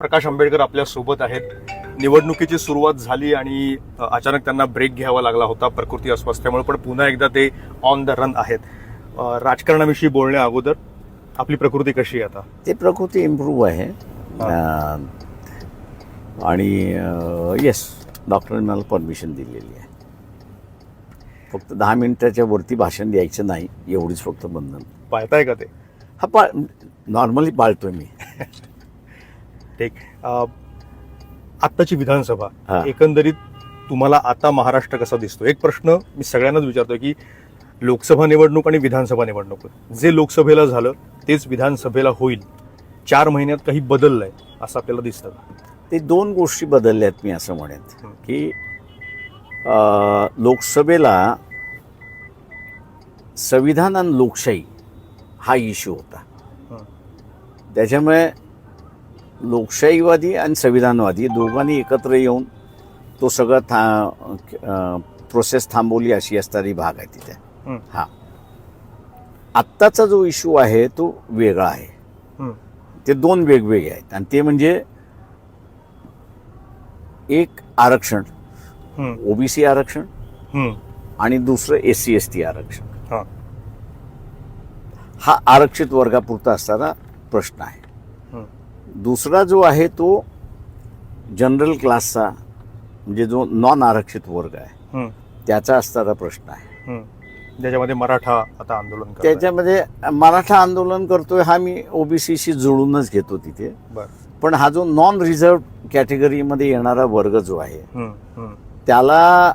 प्रकाश आंबेडकर आपल्यासोबत आहेत. निवडणुकीची सुरुवात झाली आणि अचानक त्यांना ब्रेक घ्यावा लागला होता प्रकृती अस्वास्थ्यामुळे पण पुन्हा एकदा ते ऑन द रन आहेत. राजकारणाविषयी बोलण्या अगोदर आपली प्रकृती कशी आहे आता? ते प्रकृती इम्प्रूव्ह आहे. आणि येस डॉक्टरांनी मला परमिशन दिलेली आहे. फक्त दहा मिनिटाच्या वरती भाषण द्यायचं नाही एवढीच फक्त बंधन. पाळताय का ते? हा पाळ नॉर्मली पाळतोय मी. अ, आत्ताची विधानसभा. एकंदरीत तुम्हाला आता महाराष्ट्र कसा दिसतो एक प्रश्न मी सगळ्यांनाच विचारतोय की लोकसभा निवडणूक आणि विधानसभा निवडणूक जे लोकसभेला झालं तेच विधानसभेला होईल चार महिन्यात काही बदललंय असं आपल्याला दिसतं? ते दोन गोष्टी बदलल्यात मी असं म्हणेन. की लोकसभेला संविधान आणि लोकशाही हा इश्यू होता. त्याच्यामुळे लोकशाहीवादी आणि संविधानवादी दोघांनी एकत्र येऊन तो सगळं था प्रोसेस थांबवली अशी असणारी भाग आहे तिथे हं. आत्ताचा जो इश्यू आहे तो वेगळा आहे हं. ते दोन वेगवेगळे आहेत आणि ते म्हणजे एक आरक्षण. ओबीसी आरक्षण. आणि दुसरं एस सी एस टी आरक्षण हा. आरक्षित वर्गापुरता असणारा प्रश्न आहे. दुसरा जो आहे तो जनरल क्लासचा म्हणजे जो नॉन आरक्षित वर्ग आहे हं. त्याचा असणारा प्रश्न आहे. ज्याच्यामध्ये मराठा आता आंदोलन. त्याच्यामध्ये मराठा आंदोलन करतोय हा मी ओबीसीशी जुळूनच घेतो तिथे पण हा जो नॉन रिझर्व कॅटेगरीमध्ये येणारा वर्ग जो आहे. त्याला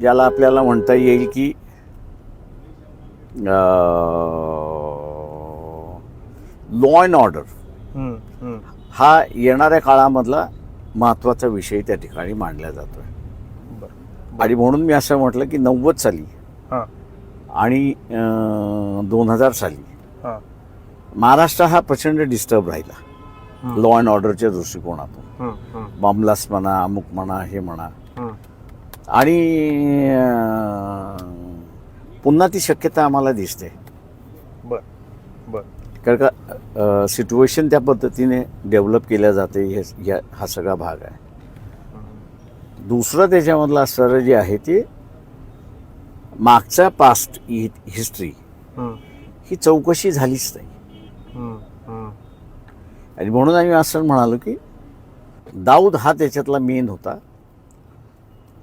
ज्याला आपल्याला म्हणता येईल की लॉ अँड ऑर्डर हं. येणाऱ्या काळामधला महत्त्वाचा विषय त्या ठिकाणी मांडला जातोय बरं आणि म्हणून मी असं म्हटलं की नव्वद साली आणि दोन हजार साली महाराष्ट्र हा प्रचंड डिस्टर्ब राहिला. लॉ अँड ऑर्डरच्या दृष्टिकोनातून. बॉम्बलास म्हणा अमुक म्हणा हे म्हणा. आणि पुन्हा ती शक्यता आम्हाला दिसते बरं बरं कारण का सिच्युएशन त्या पद्धतीने डेव्हलप केल्या जाते हे या हा सगळा भाग आहे. दुसरं त्याच्यामधलं असणारं जे आहे ते मागचा पास्ट हिस्ट्री हं. चौकशी झालीच नाही. आणि म्हणून आम्ही असं म्हणालो की दाऊद हा त्याच्यातला मेन होता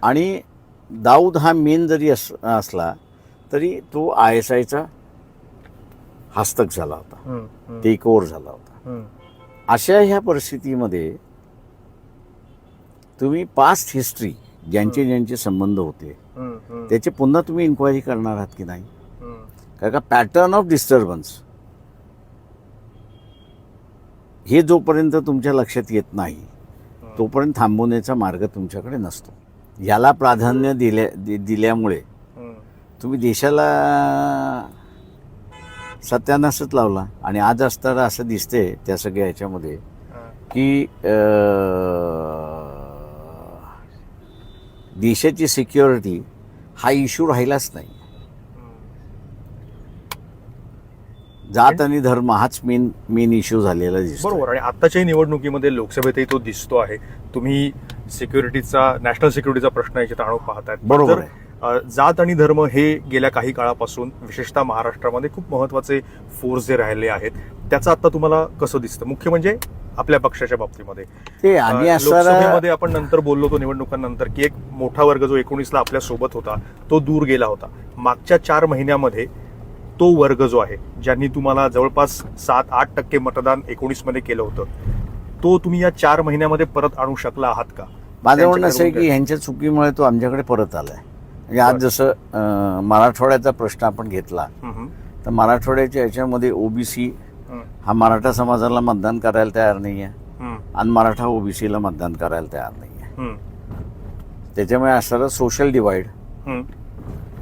आणि दाऊद हा मेन जरी अस असला तरी तो आय एस आयचा हस्तक झाला होता हं. हं. टेक ओव्हर झाला होता. अशा ह्या परिस्थितीमध्ये तुम्ही पास्ट हिस्ट्री ज्यांचे ज्यांचे संबंध होते. त्याचे पुन्हा तुम्ही इन्क्वायरी करणार आहात की नाही हं. कारण का पॅटर्न ऑफ डिस्टर्बन्स हे जोपर्यंत तुमच्या लक्षात येत नाही तोपर्यंत थांबवण्याचा मार्ग तुमच्याकडे नसतो याला प्राधान्य दिल्या दिल्यामुळे. तुम्ही देशाला सत्यानाशच लावला. आणि आज असताना असं दिसते त्या सगळ्या ह्याच्यामध्ये. की देशाची सिक्युरिटी हा इश्यू राहिलाच नाही. जात आणि धर्म हाच मेन मेन इश्यू झालेला दिसतो बरोबर. आणि आताच्याही निवडणुकीमध्ये लोकसभेतही तो दिसतो आहे. तुम्ही सिक्युरिटीचा नॅशनल सिक्युरिटीचा प्रश्न याच्यात आणून पाहताय बरोबर जात आणि धर्म हे गेल्या काही काळापासून विशेषतः महाराष्ट्रामध्ये खूप महत्त्वाचे फोर्स जे राहिले आहेत त्याचं आता तुम्हाला कसं दिसतं? मुख्य म्हणजे आपल्या पक्षाच्या बाबतीमध्ये. ते लोकसभेमध्ये आपण नंतर बोललो तो निवडणुकांनंतर की एक मोठा वर्ग जो एकोणीसला आपल्यासोबत होता तो दूर गेला होता. मागच्या चार महिन्यामध्ये तो वर्ग जो आहे ज्यांनी तुम्हाला जवळपास सात आठ टक्के मतदान एकोणीसमध्ये केलं होतं तो तुम्ही या चार महिन्यामध्ये परत आणू शकला आहात का? माझं म्हणणं असं आहे की ह्यांच्या चुकीमुळे तो आमच्याकडे परत आलाय. आज जसं मराठवाड्याचा प्रश्न आपण घेतला तर मराठवाड्याच्या ह्याच्यामध्ये ओबीसी हा मराठा समाजाला मतदान करायला तयार नाही आहे आणि मराठा ओबीसीला मतदान करायला तयार नाही आहे त्याच्यामुळे असणारं सोशल डिवाइड.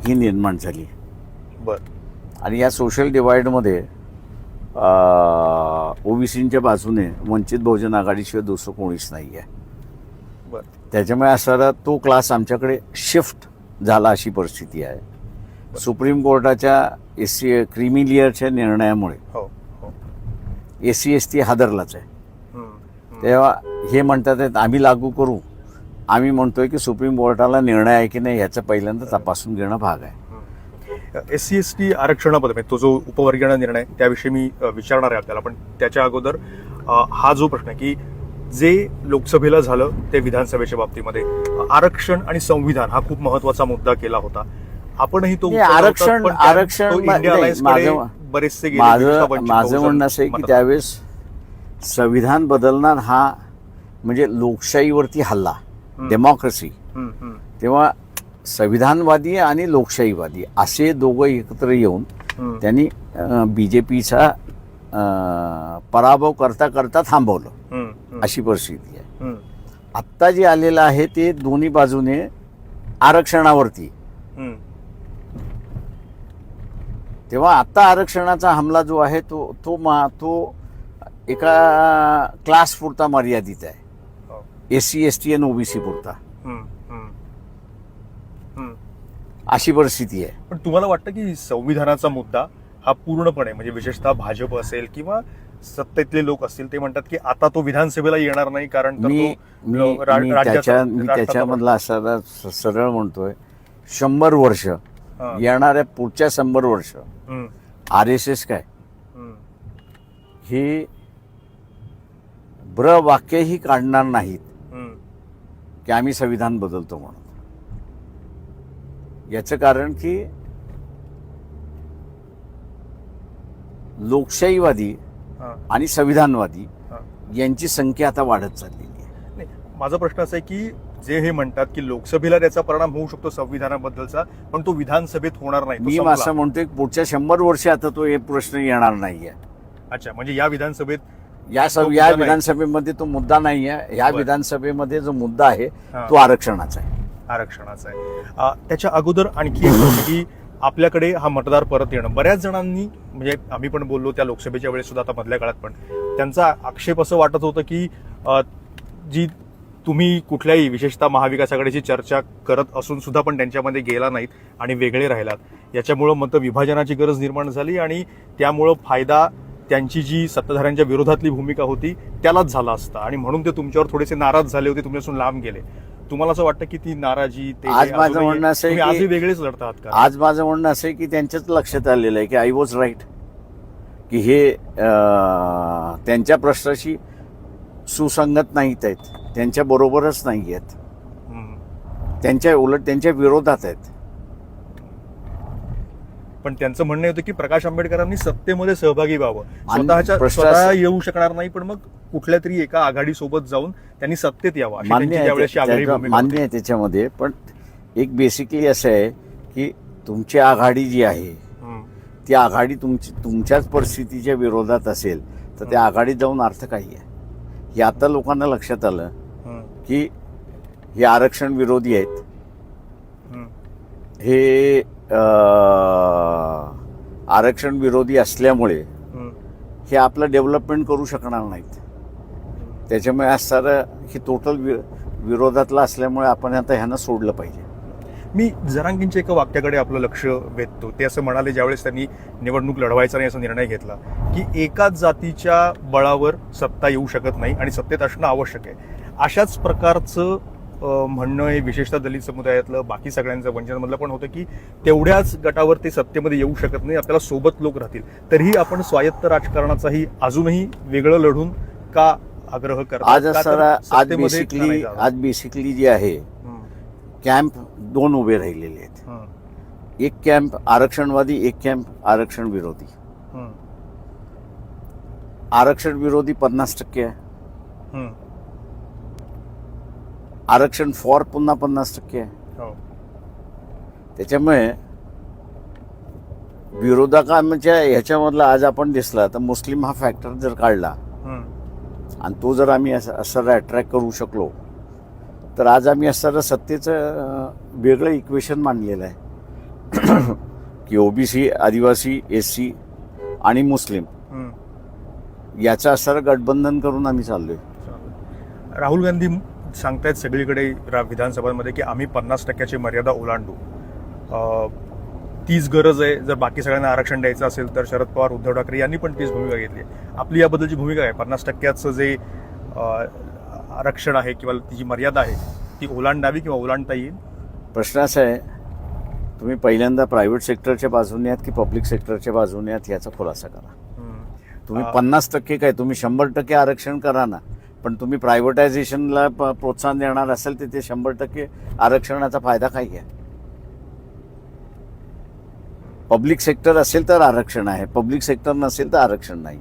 ही निर्माण झाली. बर. आणि या सोशल डिवाइडमध्ये ओबीसींच्या बाजूने वंचित बहुजन आघाडीशिवाय दुसरं कोणीच नाही आहे बर. त्याच्यामुळे असणारा तो क्लास आमच्याकडे शिफ्ट झाला अशी परिस्थिती आहे. सुप्रीम कोर्टाच्या एस सी क्रिमिलियरच्या निर्णयामुळे हो हो. एस सी एस टी हादरलाच आहे. तेव्हा हे म्हणतात आहेत, आम्ही लागू करू. आम्ही म्हणतोय की सुप्रीम कोर्टाला निर्णय आहे की नाही याचं पहिल्यांदा तपासून घेणं भाग आहे. एस सी एस टी आरक्षणाबद्दल म्हणजे तो जो उपवर्गीय निर्णय त्याविषयी मी विचारणार आहे आपल्याला पण त्याच्या अगोदर हा जो प्रश्न आहे की जे लोकसभेला झालं ते विधानसभेच्या बाबतीमध्ये आरक्षण आणि संविधान हा खूप महत्त्वाचा मुद्दा केला होता आपणही तो आरक्षण- आरक्षण बरेचसे माझं म्हणणं असं आहे की. त्यावेळेस संविधान बदलणार हा म्हणजे लोकशाहीवरती हल्ला. डेमोक्रेसी तेव्हा संविधानवादी आणि लोकशाहीवादी असे दोघं एकत्र येऊन. त्यांनी बी जे पीचा पराभव करता करता थांबवलं. अशी परिस्थिती आहे. आत्ता जे आलेलं आहे ते दोन्ही बाजूने आरक्षणावरती. तेव्हा आत्ता आरक्षणाचा हमला जो आहे तो तो मा तो एका क्लास पुरता मर्यादित आहे. एस सी एस टी आणि ओबीसी पुरता. अशी परिस्थिती आहे. पण तुम्हाला वाटतं की संविधानाचा मुद्दा हा पूर्णपणे म्हणजे विशेषतः भाजप असेल किंवा सत्तेतले लोक असतील ते म्हणतात की आता तो विधानसभेला येणार नाही कारण त्याच्यामधला असा सरळ म्हणतोय. शंभर वर्ष. येणाऱ्या पुढच्या शंभर वर्ष आर एस एस काय? हे ब्र वाक्यही काढणार नाहीत की आम्ही संविधान बदलतो म्हणून. याचं कारण की लोकशाहीवादी आणि संविधानवादी. यांची संख्या आता वाढत चाललेली आहे नाही, माझा प्रश्न असा आहे की जे हे म्हणतात की लोकसभेला त्याचा परिणाम होऊ शकतो संविधानाबद्दलचा पण तो विधानसभेत होणार नाही मी. असं म्हणतोय पुढच्या शंभर वर्ष आता तो हे प्रश्न येणार नाहीये अच्छा म्हणजे या विधानसभेत या मुद्दा या. विधानसभेमध्ये तो मुद्दा नाही आहे बरं. विधानसभेमध्ये जो मुद्दा आहे तो आरक्षणाचा आहे आरक्षणाचा आहे त्याच्या अगोदर आणखी एक गोष्ट की आपल्याकडे हा मतदार परत येणं. बऱ्याच जणांनी म्हणजे आम्ही पण बोललो त्या लोकसभेच्या वेळेस सुद्धा आता मधल्या काळात पण त्यांचा आक्षेप असं वाटत होतं की जी तुम्ही कुठल्याही विशेषतः महाविकास आघाडीची चर्चा करत असून सुद्धा पण त्यांच्यामध्ये गेला नाहीत आणि वेगळे राहिलात. याच्यामुळं मतविभाजनाची गरज निर्माण झाली आणि त्यामुळं फायदा त्यांची जी सत्ताधाऱ्यांच्या विरोधातली भूमिका होती त्यालाच झाला असता. आणि म्हणून ते तुमच्यावर थोडेसे नाराज झाले होते तुमच्यापासून लांब गेले. तुम्हाला असं वाटतं की ती नाराजी ते आज माझं अजूनही- म्हणणं असं आहे तुम्ही की- आजही वेगळेच लढत आहात का? आज माझं म्हणणं असं आहे की त्यांच्याच लक्षात आलेलं आहे की आय वॉज राईट की हे अं, त्यांच्या प्रश्नाशी सुसंगत नाहीत आहेत. त्यांच्या बरोबरच नाही आहेत. हम्म. त्यांच्या उलट त्यांच्या विरोधात आहेत. पण त्यांचं म्हणणं होतं की प्रकाश आंबेडकरांनी सत्तेमध्ये सहभागी व्हावं. आणि स्वतःच्या स्वतः येऊ शकणार नाही पण मग कुठल्या तरी एका आघाडी सोबत जाऊन त्यांनी सत्तेत यावं मान्य आहे मान्य. आहे त्याच्यामध्ये पण एक बेसिकली असं आहे की तुमची आघाडी जी आहे. ती आघाडी तुमची तुमच्याच परिस्थितीच्या विरोधात असेल तर त्या आघाडीत जाऊन अर्थ काही आहे हे आता लोकांना लक्षात आलं. की हे आरक्षण विरोधी आहेत. हे आरक्षण विरोधी असल्यामुळे. हे आपलं डेव्हलपमेंट करू शकणार नाहीत त्याच्यामुळे आज सारं टोटल वि विरोधातला असल्यामुळे आपण आता ह्यांना सोडलं पाहिजे. मी जरांगींच्या एका वाक्याकडे आपलं लक्ष वेधतो. ते असं म्हणाले ज्यावेळेस त्यांनी निवडणूक लढवायचा नाही असा निर्णय घेतला की एकाच जातीच्या बळावर सत्ता येऊ शकत नाही आणि सत्तेत असणं आवश्यक आहे. अशाच प्रकारचं म्हणणं हे विशेषतः दलित समुदायातलं बाकी सगळ्यांचं वंचनमधलं पण होतं की तेवढ्याच गटावर ते सत्तेमध्ये येऊ शकत नाही आपल्याला सोबत लोक राहतील. तरीही आपण स्वायत्त राजकारणाचाही अजूनही वेगळं लढून का आग्रह आज सर आज बेसिकली? आज बेसिकली जे आहे कॅम्प दोन उभे राहिलेले आहेत. एक कॅम्प आरक्षणवादी एक कॅम्प आरक्षण विरोधी. आरक्षण विरोधी पन्नास टक्के आहे. आरक्षण फॉर पुन्हा पन्नास टक्के आहे. हो. त्याच्यामुळे विरोधकांच्या ह्याच्यामधला आज आपण दिसला तर मुस्लिम हा फॅक्टर जर काढला. आणि तो जर आम्ही असं असं अट्रॅक्ट करू शकलो तर आज आम्ही असणारं सत्तेचं वेगळं इक्वेशन मांडलेलं आहे. की ओबीसी आदिवासी एस सी आणि मुस्लिम. याचं असणारं गठबंधन करून आम्ही चाललोय. राहुल गांधी सांगतायत सगळीकडे विधानसभांमध्ये की आम्ही पन्नास टक्क्याची मर्यादा ओलांडू. तीच गरज आहे. जर बाकी सगळ्यांना आरक्षण द्यायचं असेल तर शरद पवार उद्धव ठाकरे यांनी पण तीच भूमिका घेतली आपली याबद्दलची भूमिका आहे. पन्नास टक्क्याचं जे आरक्षण आहे किंवा ती जी मर्यादा आहे ती ओलांडावी किंवा ओलांडता येईल? प्रश्न असा आहे तुम्ही पहिल्यांदा प्रायव्हेट सेक्टरच्या बाजूने आहात की पब्लिक सेक्टरच्या बाजूने आहात याचा खुलासा करा. तुम्ही पन्नास टक्के काय तुम्ही शंभर टक्के आरक्षण करा ना पण तुम्ही प्रायव्हेटायझेशनला प्रोत्साहन देणार असेल तर ते शंभर टक्के आरक्षणाचा फायदा काय घ्या पब्लिक सेक्टर असेल तर आरक्षण आहे पब्लिक सेक्टर नसेल तर आरक्षण नाही.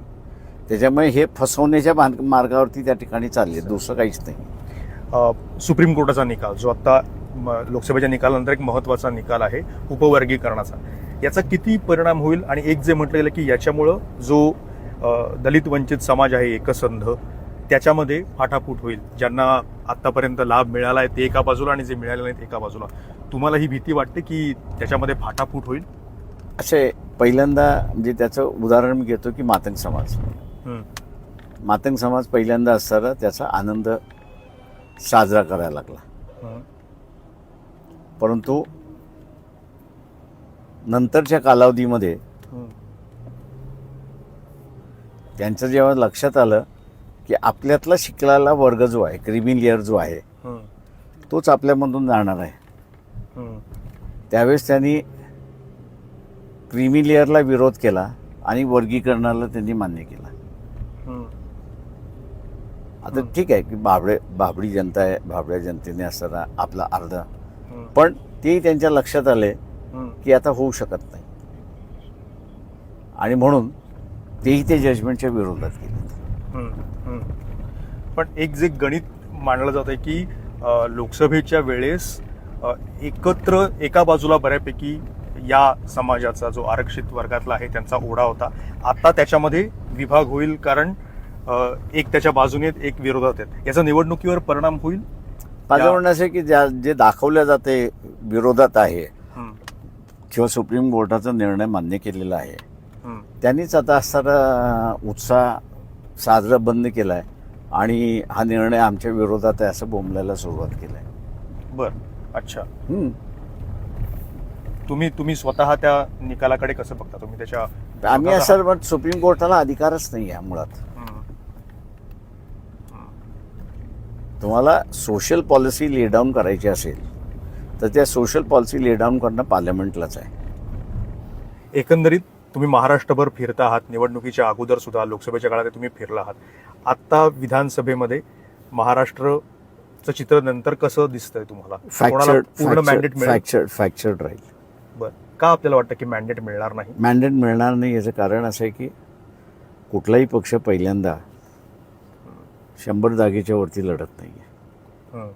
त्याच्यामुळे हे फसवण्याच्या मार्गावरती त्या ठिकाणी चालले दुसरं काहीच नाही. सुप्रीम कोर्टाचा निकाल जो आता म, लोकसभेच्या निकालानंतर एक महत्त्वाचा निकाल आहे उपवर्गीकरणाचा. याचा किती परिणाम होईल आणि एक जे म्हटलं गेलं की याच्यामुळं जो दलित वंचित समाज आहे एकसंध त्याच्यामध्ये फाटाफूट होईल. ज्यांना आतापर्यंत लाभ मिळाला आहे ते एका बाजूला आणि जे मिळाले नाहीत एका बाजूला. तुम्हाला ही भीती वाटते की त्याच्यामध्ये फाटाफूट होईल? असे पहिल्यांदा म्हणजे त्याचं उदाहरण मी घेतो की मातंग समाज. मातंग समाज पहिल्यांदा असताना त्याचा आनंद साजरा करायला लागला. परंतु नंतरच्या कालावधीमध्ये. त्यांचं जेव्हा लक्षात आलं की आपल्यातला शिकलेला वर्ग जो आहे क्रिमी लेअर जो आहे. तोच आपल्यामधून जाणार आहे. त्यावेळेस त्यांनी क्रिमी लेअरला विरोध केला आणि वर्गीकरणाला त्यांनी मान्य केला. आता. ठीक आहे की बाबडे बाबडी जनता आहे बाबड्या जनतेने असताना आपला अर्धा. पण तेही त्यांच्या लक्षात आले. की आता होऊ शकत नाही आणि म्हणून तेही ते जजमेंटच्या विरोधात गेले. पण एक जे गणित मांडलं जात आहे की लोकसभेच्या वेळेस एकत्र एका बाजूला बऱ्यापैकी या समाजाचा जो आरक्षित वर्गातला आहे त्यांचा ओढा होता. आता त्याच्यामध्ये विभाग होईल कारण एक त्याच्या बाजूने एक विरोधात आहेत. याचा निवडणुकीवर परिणाम होईल? माझं म्हणणं असं आहे की ज्या जे दाखवलं जाते विरोधात आहे किंवा सुप्रीम कोर्टाचा निर्णय मान्य केलेला आहे त्यांनीच आता असताना उत्साह साजरा बंद केलाय आणि हा निर्णय आमच्या विरोधात आहे असं बोंबलायला सुरुवात केलाय. बर. अच्छा. तुम्ही तुम्ही स्वतः त्या निकालाकडे कसं बघता? तुम्ही त्याच्या आम्ही असं म्हणत सुप्रीम कोर्टाला अधिकारच नाही आहे मुळात. तुम्हाला सोशल पॉलिसी ले डाऊन करायची असेल तर त्या सोशल पॉलिसी ले डाऊन करणं पार्लमेंटलाच आहे. एकंदरीत तुम्ही महाराष्ट्रभर फिरता आहात निवडणुकीच्या अगोदर सुद्धा लोकसभेच्या काळात तुम्ही फिरला आहात. आता विधानसभेमध्ये महाराष्ट्रचं चित्र नंतर कसं दिसतंय तुम्हाला? फ्रॅक्चर्ड पूर्ण मॅन्डेट मिळेल? फ्रॅक्चर्ड फ्रॅक्चर्ड राहील. बरं. का आपल्याला वाटतं की मॅन्डेट मिळणार नाही? मॅन्डेट मिळणार नाही याचं कारण असं आहे की कुठलाही पक्ष पहिल्यांदा शंभर जागेच्या वरती लढत नाही आहे.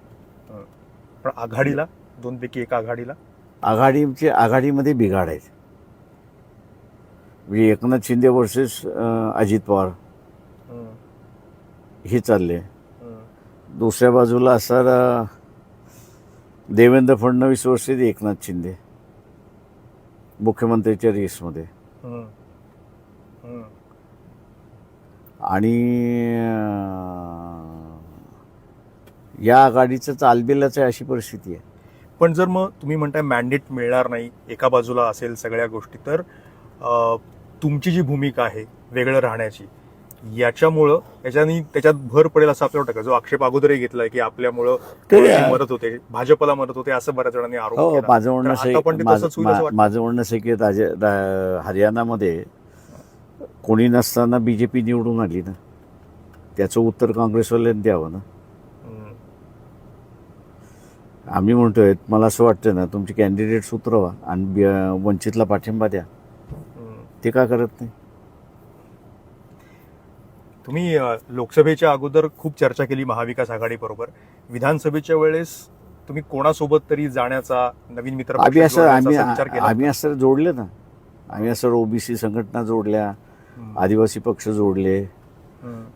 पण आघाडीला? दोन पैकी एका आघाडीला? आघाडीचे आघाडीमध्ये बिघाड आहेत. म्हणजे एकनाथ शिंदे वर्सेस अजित पवार. हं, चालले. हं, दुसऱ्या बाजूला असणारा देवेंद्र फडणवीस वर्सेस एकनाथ शिंदे. मुख्यमंत्र्याच्या रेसमध्ये आणि या आघाडीचं चालबिलाचं आहे अशी परिस्थिती आहे. पण जर मग तुम्ही म्हणताय मॅन्डेट मिळणार नाही एका बाजूला असेल सगळ्या गोष्टी तर तुमची जी भूमिका आहे वेगळं राहण्याची याच्यामुळं याच्यानी त्याच्यात भर पडेल असं आपल्याला वाटतं का? जो आक्षेप अगोदरही घेतलाय की आपल्यामुळं ते- मदत होते भाजपला मदत होते असं बऱ्याच जणांनी आरोप हो केला. माझं म्हणणं तर असं आता पण ते माझं तसंच होईल असं मा- वाटतं? माझं म्हणणं असं आहे की राजे रा- हरियाणामध्ये कोणी नसताना बी जे पी निवडून आली ना त्याचं उत्तर काँग्रेसवाल्यांनी द्यावं ना. आम्ही म्हणतोय मला असं वाटतं ना तुमचे कॅन्डिडेट्स उतरवा आणि बी- वंचितला पाठिंबा द्या. ते का करत नाही? तुम्ही लोकसभेच्या अगोदर खूप चर्चा केली महाविकास आघाडी बरोबर विधानसभेच्या वेळेस तुम्ही कोणासोबत तरी जाण्याचा नवीन मित्र आम्ही असं आम्ही आम्ही असं जोडले ना. आम्ही असं ओबीसी संघटना जोडल्या आदिवासी पक्ष जोडले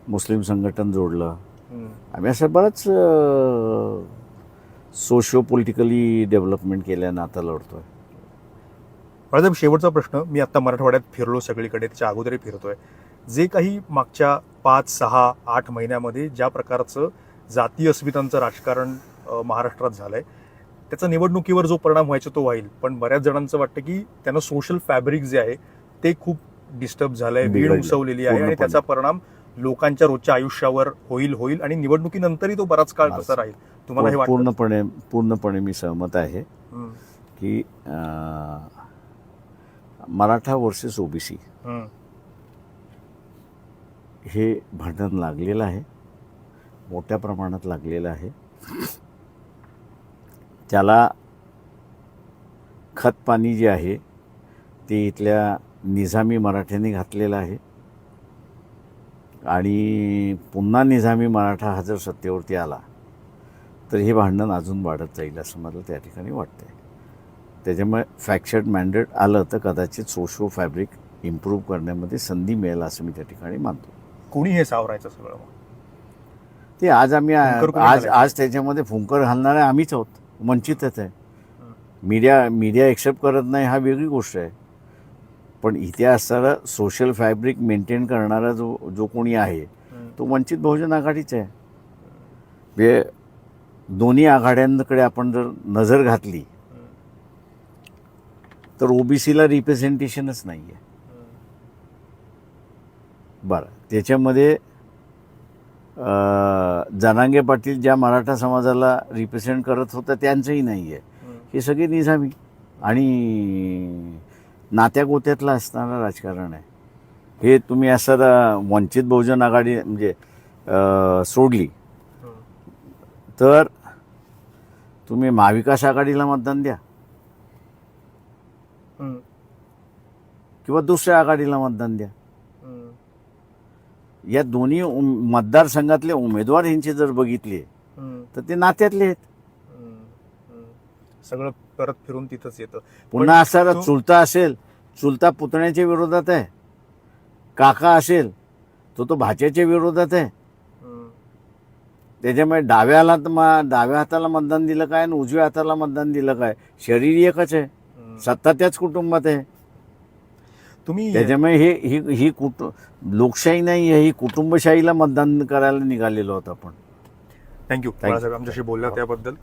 मुस्लिम संघटन जोडलं. आम्ही असं बरंच सोशिओ पॉलिटिकली डेव्हलपमेंट केल्यानं आता लढतोय. बाळासाहेब शेवटचा प्रश्न. मी आता मराठवाड्यात फिरलो सगळीकडे त्याच्या अगोदरही फिरतोय. जे काही मागच्या पाच सहा आठ महिन्यामध्ये ज्या प्रकारचं जातीय अस्मितांचं राजकारण महाराष्ट्रात झालंय त्याचा निवडणुकीवर जो परिणाम व्हायचा तो होईल पण बऱ्याच जणांचं वाटतं की त्यांना सोशल फॅब्रिक जे आहे ते खूप डिस्टर्ब झालंय बिघडलंय. उसवलेली आहे आणि. त्याचा परिणाम लोकांच्या रोजच्या आयुष्यावर होईल होईल आणि निवडणुकीनंतरही तो बराच काळ. तसा राहील तुम्हाला हे वाटतं पूर्णपणे पूर्णपणे मी सहमत आहे की मराठा वर्सेस ओबीसी हे भांडण लागलेलं आहे. मोठ्या प्रमाणात लागलेलं आहे. त्याला खतपाणी जे आहे ते इथल्या निजामी मराठ्यांनी घातलेलं आहे. आणि पुन्हा निझामी मराठा हा जर सत्तेवरती आला तर हे भांडण अजून वाढत जाईल असं मला त्या ठिकाणी वाटतंय. त्याच्यामुळे फॅक्चर्ड मॅन्डेट आलं तर कदाचित सोशो फॅब्रिक इम्प्रूव्ह करण्यामध्ये संधी मिळेल असं मी त्या ठिकाणी मानतो. कोणी हे सावरायचं सगळं? ते आज आम्ही आज? आज त्याच्यामध्ये फुंकर घालणारे आम्हीच आहोत. वंचितच आहे. मीडिया मीडिया एक्सेप्ट करत नाही हा वेगळी गोष्ट आहे. पण इथे असणारा सोशल फॅब्रिक मेंटेन करणारा जो जो कोणी आहे तो वंचित बहुजन आघाडीचा आहे. म्हणजे दोन्ही आघाड्यांकडे आपण जर नजर घातली तर ओबीसीला रिप्रेझेंटेशनच नाही आहे. बरं त्याच्यामध्ये जनांगे पाटील ज्या मराठा समाजाला रिप्रेझेंट करत होता त्यांचंही नाही आहे. हे सगळे निजामी आणि नात्या गोत्यातलं असणारं राजकारण आहे हे तुम्ही असं वंचित बहुजन आघाडी म्हणजे सोडली. तर तुम्ही महाविकास आघाडीला मतदान द्या. किंवा दुसऱ्या आघाडीला मतदान द्या. या दोन्ही उम- मतदारसंघातले उमेदवार यांचे जर बघितले हम्म. तर ते नात्यातले आहेत हम्म. हम्म. सगळं परत फिरून तिथंच येतं पुन्हा पण तो- चुलता असेल चुलता पुतण्याच्या विरोधात आहे काका असेल तो तो भाच्याच्या विरोधात आहे हम्म. त्याच्यामुळे डाव्या हातात मा- डाव्या हाताला मतदान दिलं काय आणि उजव्या हाताला मतदान दिलं काय शरीर एकच आहे हम्म. सत्ता त्याच कुटुंबात आहे तुम्ही त्याच्यामुळे हे ही ही कुटु लोकशाही नाही आहे ही कुटुंबशाहीला मतदान करायला निघालेलो आहोत आपण. थँक्यू. बाळासाहेब आमच्याशी बोलल्या त्याबद्दल.